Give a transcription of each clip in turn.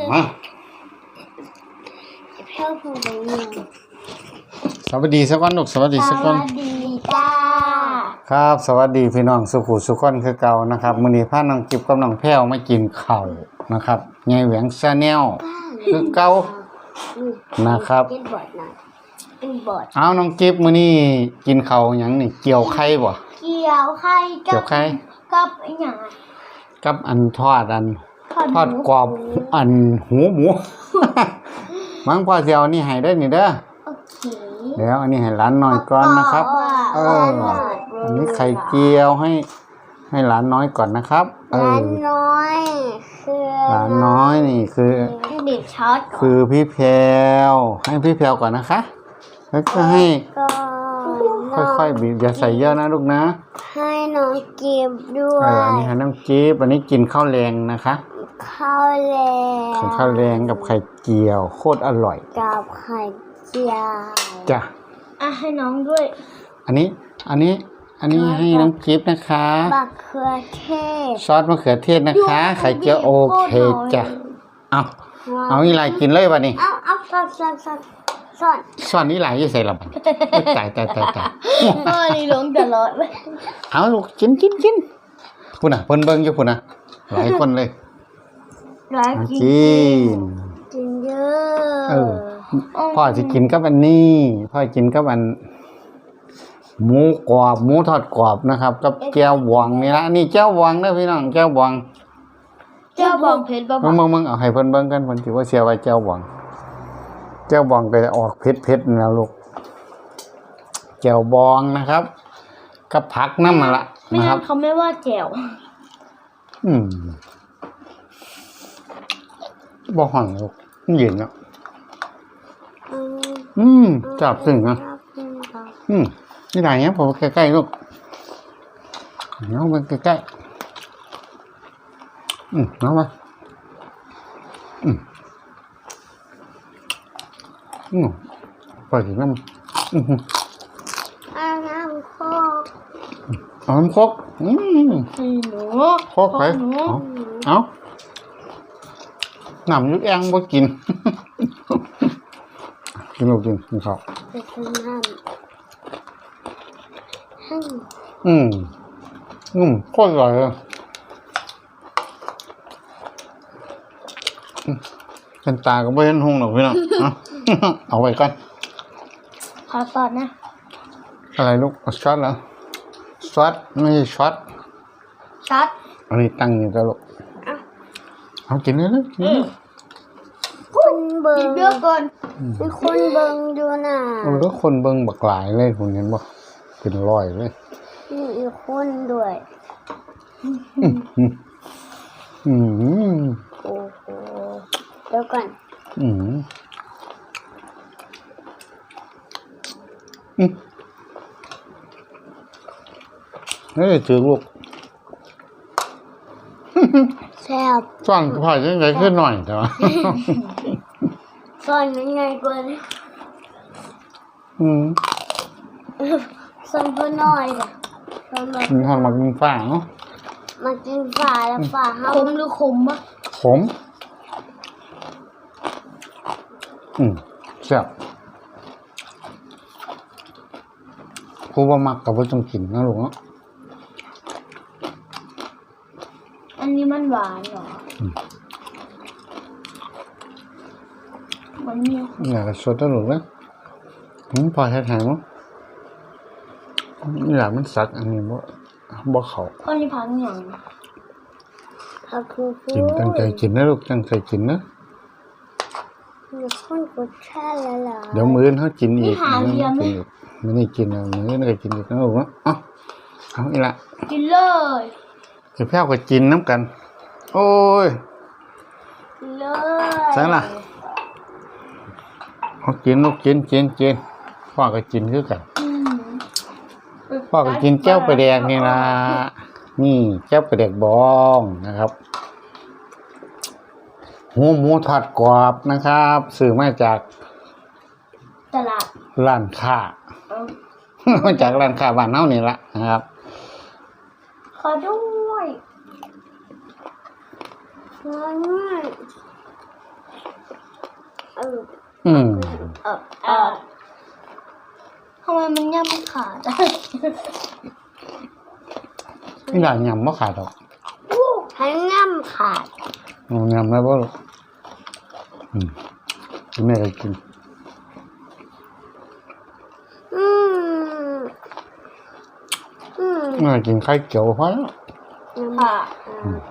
ซื้อมาเพื่อผู้บริโภคสวัสดีสักวันลูกสวัสดีสักวันสวัสดีจ้าครับ สวัสดีพี่น้องสุขุสุขคนคือเก่านะครับมื้อนี้พาน้องกิบกับน้องแพ้วมากินข้าวนะครับยายแหวงชาแนลคือเก่านะครับเป็นบอดหน่อยเป็นบอดเอาน้องกิบมื้อนี้กินข้าวหยังนี่เกี่ยวไข่บ่เกี่ยวไข่เกี่ยวไข่กับไอ้หยังอะกับอันทอดอัน ทอดหมูกรอบอันหูหมู มังพ่อสิเอานี่ให้ได้อนี่เด้อโอเคเดี๋ยวอันนี้ให้หลานหน่อยก่อนนะครับ เอออันนี้ไข่เจียวให้ ให้หลานน้อยก่อนนะครับ เอร้าอนน้อยคือหลานน้อยนี่คือ ให้เด็กช็อตก่อนคือพี่แพรวให้พี่แพรวก่อนนะคะ แล้วก็ให้ก็ค่อยๆบีบอย่าใส่เยอะนะลูกนะ ให้น้องเก็บด้วเอยออันนี้ให้น้องจี๊บอันนี้กินข้าวแรงนะคะ ข้าวแล้กินข้าวแรงกับไข่เจียว โคตรอร่อย กับไข่เจียวจ้ะอะให้น้องด้วย อันนี้ อันนี้ อันนี้ให้น้องจี๊บนะคะบักเขือเทศ ซอสมะเขือเทศนะคะ ไข่เจียวโอเคจ้ะ เอาเอาอีหลายกินเลยวันนี้เอาเอาซ่อนซ่อนซ่อนซ่อนซ่อนอีหลายยี่ใส่ละบัดตายตายตายตายพ่อนี่ลงตลอดเลยเอาลูกกินกินกินพูน่ะเพิ่นเบิ่งอยู่พูน่ะหลายคนเลย ร้านเอากินกินกินเยอะเออพ่อจะกินกับอันนี้พ่อกินกับอันหมูกรอบหมูทอดกรอบนะครับ กับแก้วบวงนี่ละนี่แก้วบวงเด้อพี่น้องแก้วบวงเจ้าบองเพชรบ้ามึงมึงมึงเอาให้เพิ่นเบิ่งกันเพิ่นสิว่าเสียไว้แก้วบวงแก้วบวงก็จะออกเผ็ดๆแล้วลูกแก้วบองนะครับกับผักน้ำมันละไม่นะคงั้รับนเขาไม่ว่าแจ๋วอืม บ่ห่อนลูกมันเย็นแล้วอืมจับสึงอะ อืมนี่ไหนเนี้ยผมใกล้ๆลูกน้องมันใกล้ๆอืมน้องมาอืมอืมปล่อยถึงน้ำอืมอาน้ำโคกเอาน้ำโคกอืมให้หนูโคกไปหนูเอาเอา น้ำอยุกแองบ่กิน กินลูกกินกินข้าวไปกินน้ำให้อืมอืมโคตรอร่อยเลยอืมเป็นตาก็ไม่เห็นหงหรอกพี่น้องเอาเอาไว้ก่อนขอสอดนะ อะไรลูกเอาช็อตเหรอช็อตไม่ใช่ช็อตช็อตอันนี้ตั้งอยู่แล้วลูกเอากินเลยนะกินเลยคนเบิงเยอะก่อนมีคนเบิงดูน่ะเอาแล้วคนเบิ่งบักหลายเลยผมเห็นบ่เป็นร้อยเลยมีอีกคนด้วยอืมโอ้โหเดี๋ยวก่อนอืมอืมเฮ้ยจืดลูกแซ่บซ่อนผ่อยยังไงขึ้นหน่อยแต่ว่า ซ่อนยังไงกว่านี้อืมซ่อนเพื่อน้อยเลยซ่อนแบบมีความหมักมีฝ้าเนาะมากินฝาแล้วฝาเฮาคมหรือคมปะขมอืมแซ่บผู้ว่ามักกับว่าต้องกินนะลูกเนาะอันนี้มันหวานเหรอ อมันมีอยากจะสดนะลูกนะอืมพอแท้ๆมั้งอยากมันสักอันนี้บ่บ่เขาข้อนี้พังอย่างพักคือฟูกินตั้งใจกินนะลูกตั้งใจกินนะเดี๋ยวคนกดแช่แล้วเหรอเดี๋ยวมื้อนี้เขากินอีกนี่หาเรียนไหมกินอีกมื้อนี้กินแล้วมื้อนี้ก็กินอีกนะลูกเนาะเอ้าเอาอีกละกินเลยเดี๋ยวแพ้วก็กินน้ำกัน โอ้ยกินเลยใช่ล่ะ เขากินลูกกินกินกินพ่อก็กินคือกันอืมพ่อก็กินแก้วปลาแดกนี่ล่ะนี่แก้วปลาแดกบองนะครับหัวหมูทอดกรอบนะครับซื้อมาจากตลาดร้านค้าเอามาจากร้านค้าบ้านเฮานี่ละนะครับขอด้วยขอด้วยออ อืมเออเออทำไมมันย่ำไม่ขาดอะไม่ได้ยำบ่ขาดหรอกให้ย่ำขาดเอายำแล้วบ่ลูกอืมแม่ก็กิน อืมอืมแม่กินไข่เจียวพอแล้วค่ะ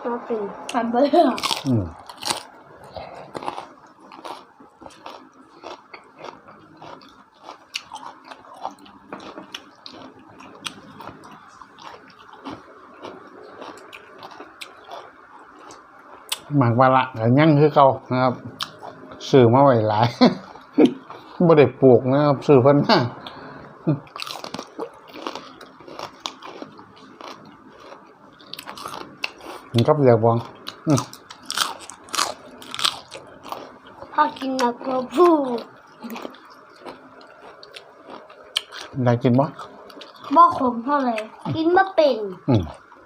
มาเป็นฟันเบอร์อืม หมากว่าละก็ยังคือเก่านะครับซื้อมาไว้หลายบ่ได้ปลูกนะครับซื้อเพิ่นมามันก็เรียกบองพอกินนักกระพูได้กินบ่บ่ขมเท่าไหร่กินมาเป็น อืม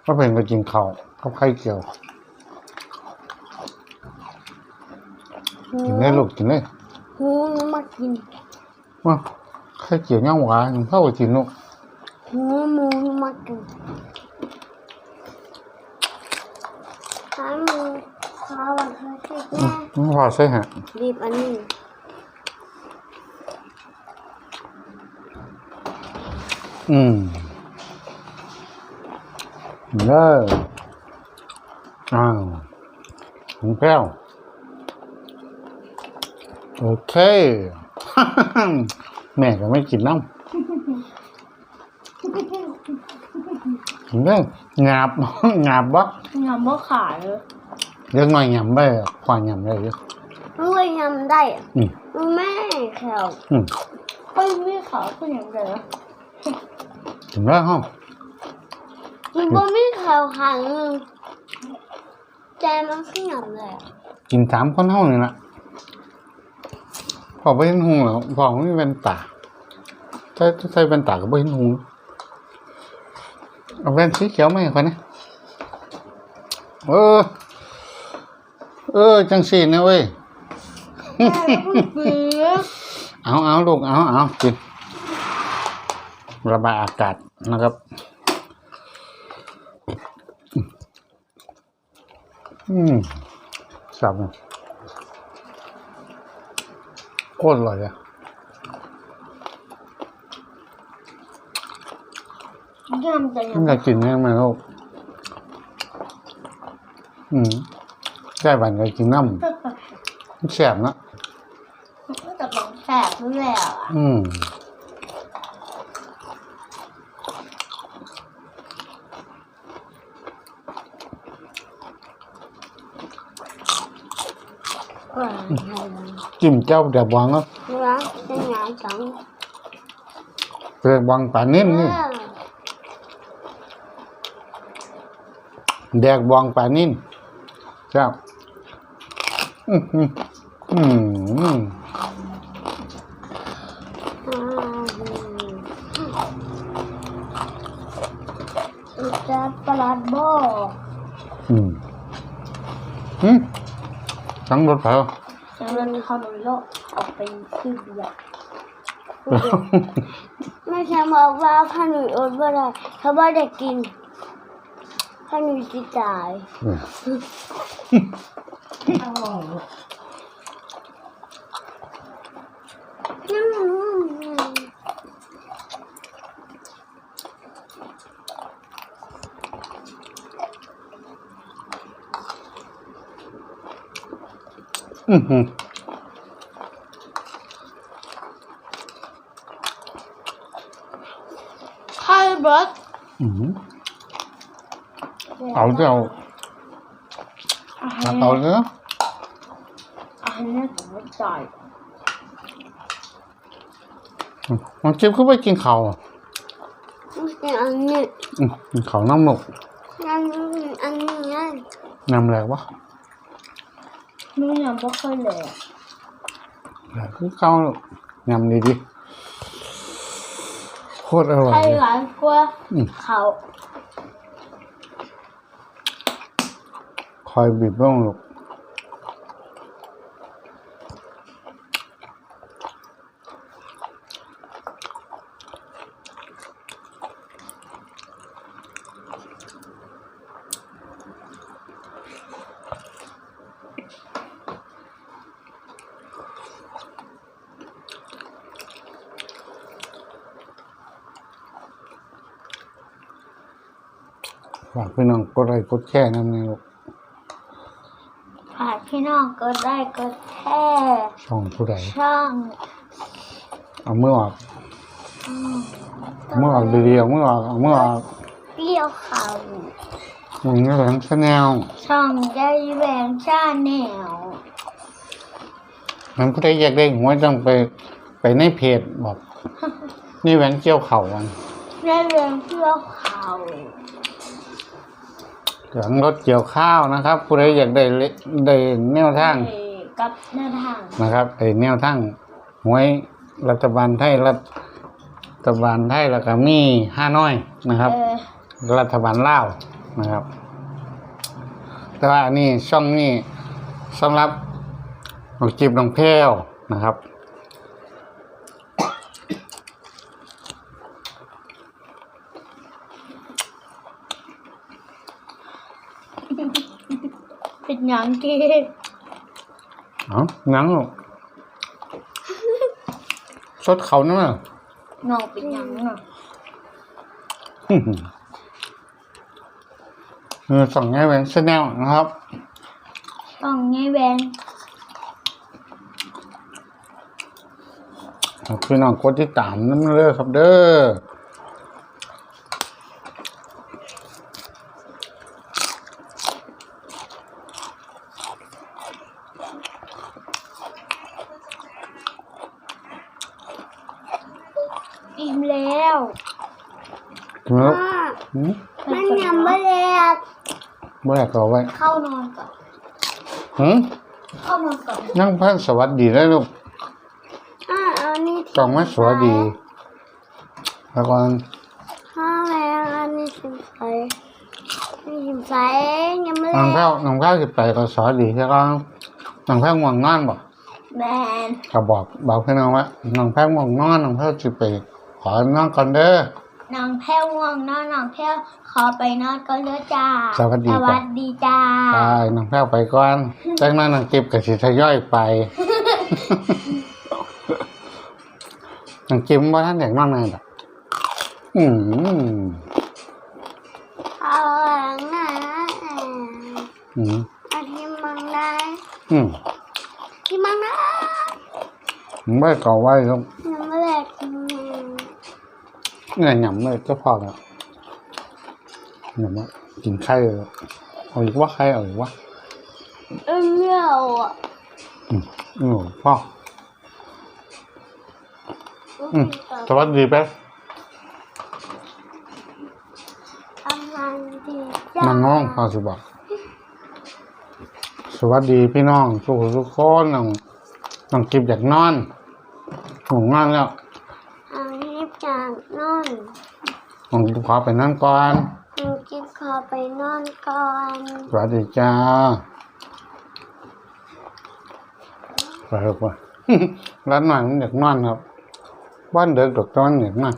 ก็เป็นก็กินข้าวกับไข่เจียว กินได้ลูกกินเลยหูมากินว่าไข่เจียวย่างหวานเข้าไปกินลูกหูหมูมากินขาหมูขาวันเธอใช่ไหมมันพอใช่ฮะรีบอันนี้อืมเด้ออ้าวถึงแพ้ว โอเค แม่ก็ไม่กินน้ำถึงได้หยาบหยาบบ่ยำบ่ขาดเลยเรื่องหน่อยหยำได้ควายหยำได้เยอะมันเลยยำได้อะอืมมันไม่แข็งอืมก็ไม่ขาวก็ยังไงวะถึงได้ห้องมันบ่มีแข็งขันใจมันขึ้นยำเลยอะกินสามคนเท่านี่ละ พอไปเห็นหงแล้วพอไม่เป็นตาใส่ใส่เป็นตาก็ไม่เห็นหงเอาแว่นสีเขียวมาให้คนนะเออ เออ จังสีนะเว้ยเอาเอาลูกเอาเอากินระบายอากาศนะครับอืมสับ คตรอร่อยเลยยำแต่ยมันจะกินยังไงลูกอืมใช่บันก็กินน้ำำมันแสบนะก็จะลองแสบด้วยแล้วอะอืมว้าว จิ้มเจ้าเดี๋ยวบวงก็ร้านเป็นไงจังเดี๋ยวบวงป่านิ่มนี่แดกบวงป่านิ่มเจ้าอืมอืมอืมจะประหลาดบ่อืมอืมทั้งรถไฟจะเดินคาร์โลออกไปซื้อเบียร์ไม่ใช่บอกว่าถ้าหนูอดบ่ได้ถ้าบ่ได้กินถ้าหนูจะตายอืมอืมอืม ใครเบิร์ดอืมเอาเจ้าเอาเนาะอันนี้ผมไม่จ่ายมันจิ้มเข้าไปกินข้าวอะไม่อันนี้อืมกินข้าวน้ำหนกอันนี้อันนี้น้ำแรงวะไม่ยังไม่ค่อยเลยแรงคือข้าวน้ำดีดีโค ตรอร่อยใครเลยหลายกว่าอืมเขาคอยบีบบ้างลูก ฝากพี่น้องกดไลค์กดแชร์นำในลูกฝากพี่น้องก็ได้ก็แค่ช่องผู้ใดช่องเอามือออกอืมเอามือออกดีๆเอามือออกเอามือออกเปรี้ยวเขามึงนี่แหละชาแนลช่องได้แหวงชาแนลมันผู้ใดอยากได้หัวต้องไปไปในเพจบอกนี่แหวนเกี่ยวเข่าวันได้แหวงเปรี้ยวเขา หลังรถเกี่ยวข้าวนะครับผู้ใดอยากได้เลได้แนวทางเอ่อกับหน้าทางนะครับไอ้แนวทางหวยรัฐบาลไทยรัฐบาลไทยแล้วก็มีห้าน้อยนะครับ เออรัฐบาลลาวนะครับ แต่ว่าอันนี้ช่องนี้สำหรับน้องจีบน้องแพรวนะครับ เป็นหยังที่เอาหนังลูกสดเขานั่นน่ะน้องเป็นหยังอะเออสองแง่แหวนชแนลนะครับช่องไงแหวงพี่น้องกดติดตามนั่นเลยครับเด้ออิ่มแล้ว ถึงแล้วหืม มันยังไม่แลก เมื่อไหร่ก็เอาไว้เข้านอนก่อนหืมเข้านอนก่อนนั่งพันสวัสดีได้ลูกอ่าอันนี้จองไว้สวัสดีแล้วก็ข้าวแล้วอันนี้สิมใสนี่สิมใสยังไม่แลน้องกแพ้วน้องแพ้วสิไปก็สวัสดีแล้วก็น้องแพ้วง่วงนอนบ่แมนก็บอกบอกพี่น้องว่าน้องแพ้วง่วงนอนน้องแพ้วสิไปขอนอนก่อนเด้อ น้องแพ้วง่วงนอนน้องแพ้วขอไปนอนก็เลือจ้าสวัสดีสจ้ะวัสดีจ้าไปน้องแพ้วไปก่อนจากนั้นน้องเก็บกับสิทยอยไป น้องเก็บว่าท่านอยากนอนไหนดอกอืมเอาหน้าอืมอาทิมังได้อืมที่มังได้ผมไม่ก่อไว้ครับยังไม่แลกอืมเนี่ยหยำเลยก็พอแล้วหยำว่ากินไข่เลยเอาอีกว่าไข่เอาอีกว่าเอ็นเลี้ยวอะอืมอืมพ่ออืมสวัสดีแป๊บทำงานดีจ้าน้องน้องพ่อสิบอกสวัสดีพี่น้องทุกคนทุกคนน้องน้องกิบอยากนอนหนูนอนแล้ว อันนี้จากนอน น้องกิบ ขอไปนั่งก่อนหนูกินขอไปนอนก่อน สวัสดีจ้าไปเถอะว่ะร้านหน่อยมันอยากนอนครับบ้านเด็กดอกตอนอยากนอน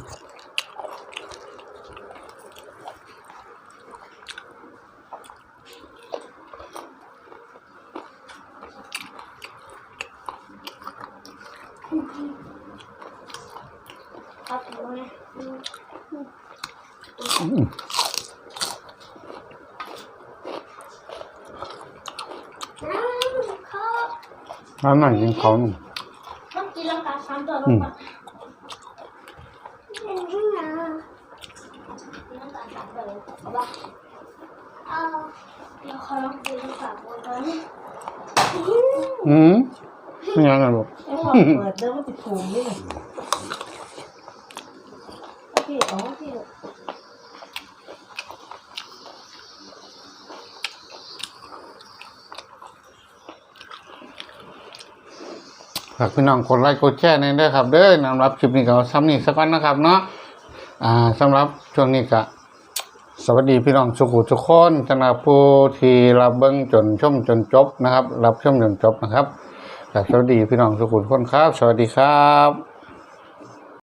ครับหนูนะอืมค รับร้านหน่อยกินเขาหนุ่มต้องกินแล้วกันซ้ำตัวอืมเป็นที่ไหนกินแล้วกันซ้ำตัวเลยเอาปะเอาเดี๋ยวขอลองกินแล้วกันก่อนอืมไม่ยังไงลูกไอ้พอเปิดเดิมมันติดถุงนี่ไงโอเคอ๋อโอเค ฝากพี่น้องกดไลค์กดแชร์ในอยด้อครับเด้อนำรับคลิปนี้ก็ซ้ำนี่สักวันนะครับเนาะอ่าสำหรับช่วงนี้ก็สวัสดีพี่น้องสุขุทุกคนชนะผู้ที่รับเบิ้งจนชมจนจบนะครับ รับชมจนจบนะครับสวัสดีพี่น้องสุขุทุกคนครับ สวัสดีครับ